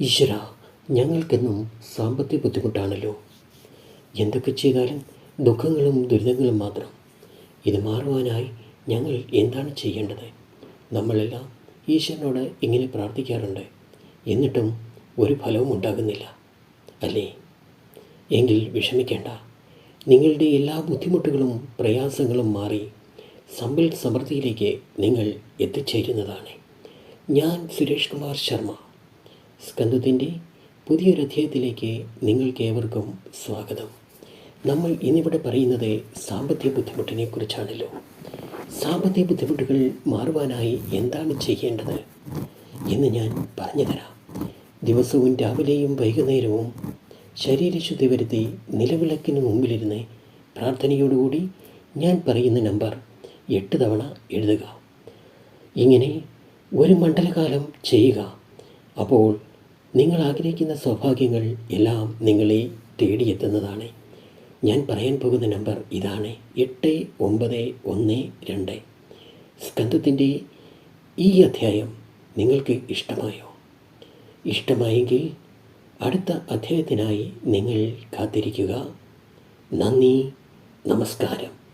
ഈശ്വര ഞങ്ങൾക്കെന്നും സാമ്പത്തിക ബുദ്ധിമുട്ടാണല്ലോ. എന്തൊക്കെ ചെയ്താലും ദുഃഖങ്ങളും ദുരിതങ്ങളും മാത്രം. ഇത് മാറുവാനായി ഞങ്ങൾ എന്താണ് ചെയ്യേണ്ടത്? നമ്മളെല്ലാം ഈശ്വരനോട് ഇങ്ങനെ പ്രാർത്ഥിക്കാറുണ്ട്. എന്നിട്ടും ഒരു ഫലവും ഉണ്ടാകുന്നില്ല. അല്ലേ? എങ്കിൽ വിഷമിക്കേണ്ട. നിങ്ങളുടെ എല്ലാ ബുദ്ധിമുട്ടുകളും പ്രയാസങ്ങളും മാറി സമ്പൽ സമൃദ്ധിയിലേക്ക് നിങ്ങൾ എത്തിച്ചേരുന്നതാണ്. ഞാൻ സുരേഷ് കുമാർ ശർമ്മ. സ്കന്ധത്തിന്റെ പുതിയൊരു അധ്യായത്തിലേക്ക് നിങ്ങൾക്കേവർക്കും സ്വാഗതം. നമ്മൾ ഇന്നിവിടെ പറയുന്നത് സാമ്പത്തിക ബുദ്ധിമുട്ടിനെ കുറിച്ചാണല്ലോ സാമ്പത്തിക ബുദ്ധിമുട്ടുകൾ മാറുവാനായി എന്താണ് ചെയ്യേണ്ടത് എന്ന് ഞാൻ പറഞ്ഞുതരാം. ദിവസവും രാവിലെയും വൈകുന്നേരവും ശരീരശുദ്ധി വരുത്തി നിലവിളക്കിന് മുമ്പിലിരുന്ന് പ്രാർത്ഥനയോടുകൂടി ഞാൻ പറയുന്ന നമ്പർ എട്ട് തവണ എഴുതുക. ഇങ്ങനെ ഒരു മണ്ഡലകാലം ചെയ്യുക. അപ്പോൾ നിങ്ങൾ ആഗ്രഹിക്കുന്ന സൗഭാഗ്യങ്ങൾ എല്ലാം നിങ്ങളെ തേടിയെത്തുന്നതാണ്. ഞാൻ പറയാൻ പോകുന്ന നമ്പർ ഇതാണ് എട്ട് ഒമ്പത് ഒന്ന് രണ്ട്. സ്കന്ധത്തിന്റെ ഈ അധ്യായം നിങ്ങൾക്ക് ഇഷ്ടമായോ? ഇഷ്ടമായെങ്കിൽ അടുത്ത അധ്യായത്തിനായി നിങ്ങൾ കാത്തിരിക്കുക. നന്ദി നമസ്കാരം.